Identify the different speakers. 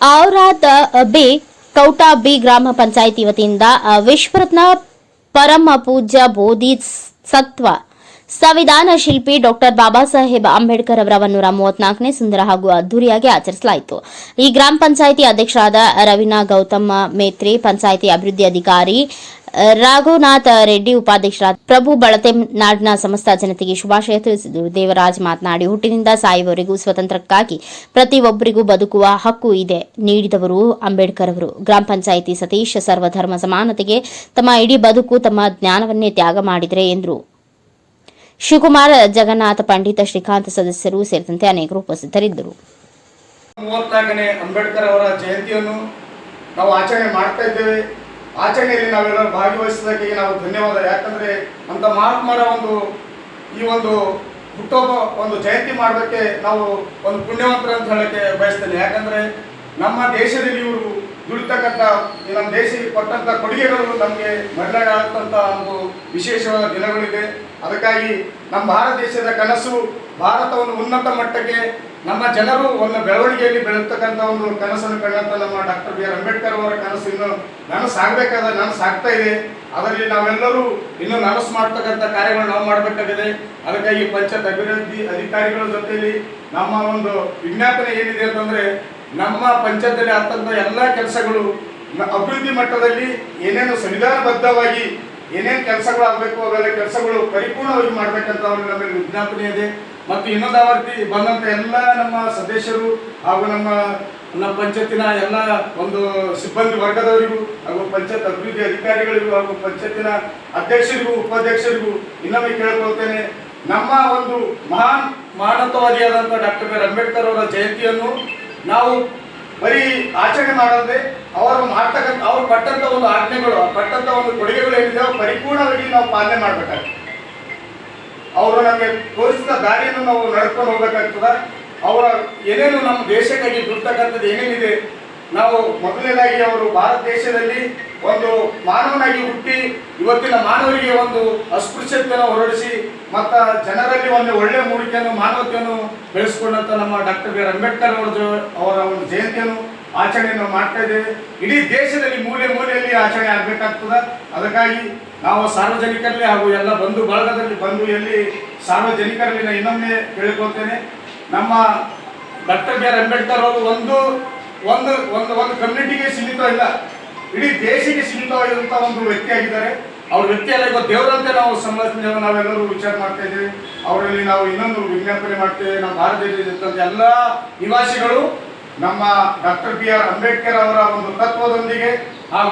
Speaker 1: Aurad B, ಕೌಟಾ B ಗ್ರಾಮ ಪಂಚಾಯತಿ ವತಿಯಿಂದ ವಿಶ್ವರತ್ನ ಪರಮ ಪೂಜ್ಯ ಬೋಧಿ ಸತ್ವ ಸಂವಿಧಾನ ಶಿಲ್ಪಿ ಡಾಕ್ಟರ್ ಬಾಬಾ ಸಾಹೇಬ್ ಅಂಬೇಡ್ಕರ್ ಅವರ ನೂರ ಮೂವತ್ನಾಲ್ಕನೇ ಸುಂದರ ಹಾಗೂ ಅದ್ದೂರಿಯಾಗಿ ಆಚರಿಸಲಾಯಿತು. ಈ ಗ್ರಾಮ ಪಂಚಾಯಿತಿ ಅಧ್ಯಕ್ಷರಾದ ರವೀನಾ ಗೌತಮ ಮೇತ್ರಿ, ಪಂಚಾಯಿತಿ ಅಭಿವೃದ್ಧಿ ಅಧಿಕಾರಿ ರಾಘುನಾಥ್ ರೆಡ್ಡಿ ಉಪಾಧ್ಯಕ್ಷರಾದ ಪ್ರಭು ಬಳತೆ ನಾಡಿನ ಸಮಸ್ತ ಜನತೆಗೆ ಶುಭಾಶಯ ತಿಳಿಸಿದರು. ದೇವರಾಜ್ ಮಾತನಾಡಿ, ಹುಟ್ಟಿನಿಂದ ಸಾಯುವವರೆಗೂ ಸ್ವತಂತ್ರಕ್ಕಾಗಿ ಪ್ರತಿಯೊಬ್ಬರಿಗೂ ಬದುಕುವ ಹಕ್ಕು ಇದೆ ನೀಡಿದವರು ಅಂಬೇಡ್ಕರ್ ಅವರು. ಗ್ರಾಮ ಪಂಚಾಯಿತಿ ಸತೀಶ್ ಸರ್ವಧರ್ಮ ಸಮಾನತೆಗೆ ತಮ್ಮ ಇಡೀ ಬದುಕು, ತಮ್ಮ ಜ್ಞಾನವನ್ನೇ ತ್ಯಾಗ ಮಾಡಿದರೆ ಎಂದರು ಶಿವಕುಮಾರ್ ಜಗನ್ನಾಥ ಪಂಡಿತ ಶ್ರೀಕಾಂತ್ ಸದಸ್ಯರು ಸೇರಿದಂತೆ ಅನೇಕರು ಉಪಸ್ಥಿತರಿದ್ದರು.
Speaker 2: ಅಂಬೇಡ್ಕರ್ ಅವರ ಜಯಂತಿಯನ್ನು ನಾವು ಆಚರಣೆ ಮಾಡ್ತಾ ಇದ್ದೇವೆ. ಆಚರಣೆಯಲ್ಲಿ ನಾವೆಲ್ಲರೂ ಭಾಗವಹಿಸಿದ್ದಕ್ಕೆ ನಾವು ಧನ್ಯವಾದ ಯಾಕಂದ್ರೆ ಅಂತ ಮಹಾತ್ಮರ ಒಂದು, ಈ ಒಂದು ಹುಟ್ಟೋಬ ಒಂದು ಜಯಂತಿ ಮಾಡೋದಕ್ಕೆ ನಾವು ಒಂದು ಪುಣ್ಯವಂತರ ಅಂತ ಹೇಳಕ್ಕೆ ಬಯಸ್ತೇನೆ. ಯಾಕಂದ್ರೆ ನಮ್ಮ ದೇಶದಲ್ಲಿ ಇವರು ದುಡಿತಕ್ಕಂಥ ನಮ್ಮ ದೇಶಕ್ಕೆ ಕೊಟ್ಟಂತ ಕೊಡುಗೆಗಳು ನಮಗೆ ಮರಳಾಗತ್ತಂತ ಒಂದು ವಿಶೇಷವಾದ ದಿನಗಳಿದೆ. ಅದಕ್ಕಾಗಿ ನಮ್ಮ ಭಾರತ ದೇಶದ ಕನಸು ಭಾರತವನ್ನು ಉನ್ನತ ಮಟ್ಟಕ್ಕೆ ನಮ್ಮ ಜನರು ಒಂದು ಬೆಳವಣಿಗೆಯಲ್ಲಿ ಬೆಳೆತಕ್ಕಂಥ ಒಂದು ಕನಸನ್ನು ಕಂಡಂಥ ನಮ್ಮ ಡಾಕ್ಟರ್ ಬಿ ಆರ್ ಅಂಬೇಡ್ಕರ್ ಅವರ ಕನಸು ಇನ್ನು ನನಸಾಗಬೇಕಾದ ನನಸಾಗ್ತಾ ಇದೆ. ಅದರಲ್ಲಿ ನಾವೆಲ್ಲರೂ ಇನ್ನೂ ನನಸು ಮಾಡ್ತಕ್ಕಂಥ ಕಾರ್ಯಗಳನ್ನು ನಾವು ಮಾಡಬೇಕಾಗಿದೆ. ಅದಕ್ಕಾಗಿ ಪಂಚಾಯತ್ ಅಭಿವೃದ್ಧಿ ಅಧಿಕಾರಿಗಳ ಜೊತೆಯಲ್ಲಿ ನಮ್ಮ ಒಂದು ವಿಜ್ಞಾಪನೆ ಏನಿದೆ ಅಂತಂದ್ರೆ ನಮ್ಮ ಪಂಚಾಯತಲ್ಲಿ ಆಗ್ತಕ್ಕಂಥ ಎಲ್ಲ ಕೆಲಸಗಳು ಅಭಿವೃದ್ಧಿ ಮಟ್ಟದಲ್ಲಿ ಏನೇನು ಸಂವಿಧಾನಬದ್ಧವಾಗಿ ಏನೇನು ಕೆಲಸಗಳು ಆಗಬೇಕು ಅವೆಲ್ಲ ಕೆಲಸಗಳು ಪರಿಪೂರ್ಣವಾಗಿ ಮಾಡಬೇಕಂತ ಅವ್ರಿಗೆ ನಮಗೆ ವಿಜ್ಞಾಪನೆ ಇದೆ. ಮತ್ತು ಇನ್ನೊಂದಾವರ್ತಿ ಬಂದಂತ ಎಲ್ಲ ನಮ್ಮ ಸದಸ್ಯರು ಹಾಗೂ ನಮ್ಮ ನಮ್ಮ ಪಂಚಾಯತಿನ ಎಲ್ಲ ಒಂದು ಸಿಬ್ಬಂದಿ ವರ್ಗದವರಿಗೂ ಹಾಗೂ ಪಂಚಾಯತ್ ಅಭಿವೃದ್ಧಿ ಅಧಿಕಾರಿಗಳಿಗೂ ಹಾಗೂ ಪಂಚಾಯತಿನ ಅಧ್ಯಕ್ಷರಿಗೂ, ಉಪಾಧ್ಯಕ್ಷರಿಗೂ ಇನ್ನೊಮ್ಮೆ ಕೇಳ್ಕೊಳ್ತೇನೆ. ನಮ್ಮ ಒಂದು ಮಹಾನ್ ಮಾನವತಾವಾದಿಯಾದಂಥ ಡಾಕ್ಟರ್ ಬಿ ಅಂಬೇಡ್ಕರ್ ಅವರ ಜಯಂತಿಯನ್ನು ನಾವು ಬರೀ ಆಚರಣೆ ಮಾಡದೆ ಅವರು ಮಾಡ್ತಕ್ಕಂಥ ಅವ್ರು ಪಟ್ಟಂತ ಒಂದು ಆಜ್ಞೆಗಳು ಪಟ್ಟಂಥ ಒಂದು ಕೊಡುಗೆಗಳು ಏನಿದೆ ಪರಿಪೂರ್ಣವಾಗಿ ನಾವು ಪಾಲನೆ ಮಾಡ್ಬೇಕಾಗ್ತದೆ ಅವರು ನಮಗೆ ತೋರಿಸಿದ ದಾರಿಯನ್ನು ನಾವು ನಡ್ಕೊಂಡು ಹೋಗ್ಬೇಕಾಗ್ತದ. ಅವರ ಏನೇನು ನಮ್ಮ ದೇಶಕ್ಕಾಗಿ ದುಡ್ತಕ್ಕಂಥದ್ದು ಏನೇನಿದೆ ನಾವು ಮೊದಲನೇದಾಗಿ ಅವರು ಭಾರತ ದೇಶದಲ್ಲಿ ಒಂದು ಮಾನವನಾಗಿ ಹುಟ್ಟಿ ಇವತ್ತಿನ ಮಾನವರಿಗೆ ಒಂದು ಅಸ್ಪೃಶ್ಯತೆಯನ್ನು ಹೊರಡಿಸಿ ಮತ್ತ ಜನರಲ್ಲಿ ಒಂದು ಒಳ್ಳೆಯ ಮೂಡಿಕೆಯನ್ನು, ಮಾನವತೆಯನ್ನು ಬೆಳೆಸಿಕೊಂಡಂತ ನಮ್ಮ ಡಾಕ್ಟರ್ ಬಿ ಆರ್ ಅಂಬೇಡ್ಕರ್ ಅವರ ಅವರ ಒಂದು ಜಯಂತಿಯನ್ನು ಆಚರಣೆಯನ್ನು ಮಾಡ್ತಾ ಇದ್ದೇವೆ. ಇಡೀ ದೇಶದಲ್ಲಿ ಮೂಲೆ ಮೂಲೆಯಲ್ಲಿ ಆಚರಣೆ ಆಗಬೇಕಾಗ್ತದೆ. ಅದಕ್ಕಾಗಿ ನಾವು ಸಾರ್ವಜನಿಕರಲ್ಲಿ ಹಾಗೂ ಎಲ್ಲ ಬಂಧು ಬಳಗದಲ್ಲಿ ಬಂದು ಎಲ್ಲಿ ಸಾರ್ವಜನಿಕರಲ್ಲಿ ನಾನು ಇನ್ನೊಮ್ಮೆ ಕೇಳಿಕೊಳ್ತೇನೆ. ನಮ್ಮ ಡಾಕ್ಟರ್ ಬಿ ಆರ್ ಅಂಬೇಡ್ಕರ್ ಅವರು ಒಂದು ಒಂದು ಒಂದು ಒಂದು ಕಮ್ಯುನಿಟಿಗೆ ಸೀಮಿತ ಇಲ್ಲ. ಇಡೀ ದೇಶಕ್ಕೆ ಸೀಮಿತವಾಗಿರುವಂತಹ ಒಂದು ವ್ಯಕ್ತಿ ಆಗಿದ್ದಾರೆ. ಅವ್ರ ವ್ಯಕ್ತಿ ಎಲ್ಲ ಇವತ್ತು ದೇವರಂತೆ ನಾವು ಸಂಬಂಧಿಸಿದ ನಾವೆಲ್ಲರೂ ವಿಚಾರ ಮಾಡ್ತಾ ಇದ್ದೇವೆ. ಅವರಲ್ಲಿ ನಾವು ಇನ್ನೊಂದು ವಿಜ್ಞಾಪನೆ ಮಾಡ್ತೇವೆ. ನಮ್ಮ ಭಾರತದಲ್ಲಿ ದೇಶದ ಎಲ್ಲ ನಿವಾಸಿಗಳು, ನಮ್ಮ ಡಾಕ್ಟರ್ ಬಿ ಆರ್ ಅಂಬೇಡ್ಕರ್ ಅವರ ಒಂದು ತತ್ವದೊಂದಿಗೆ ಹಾಗೂ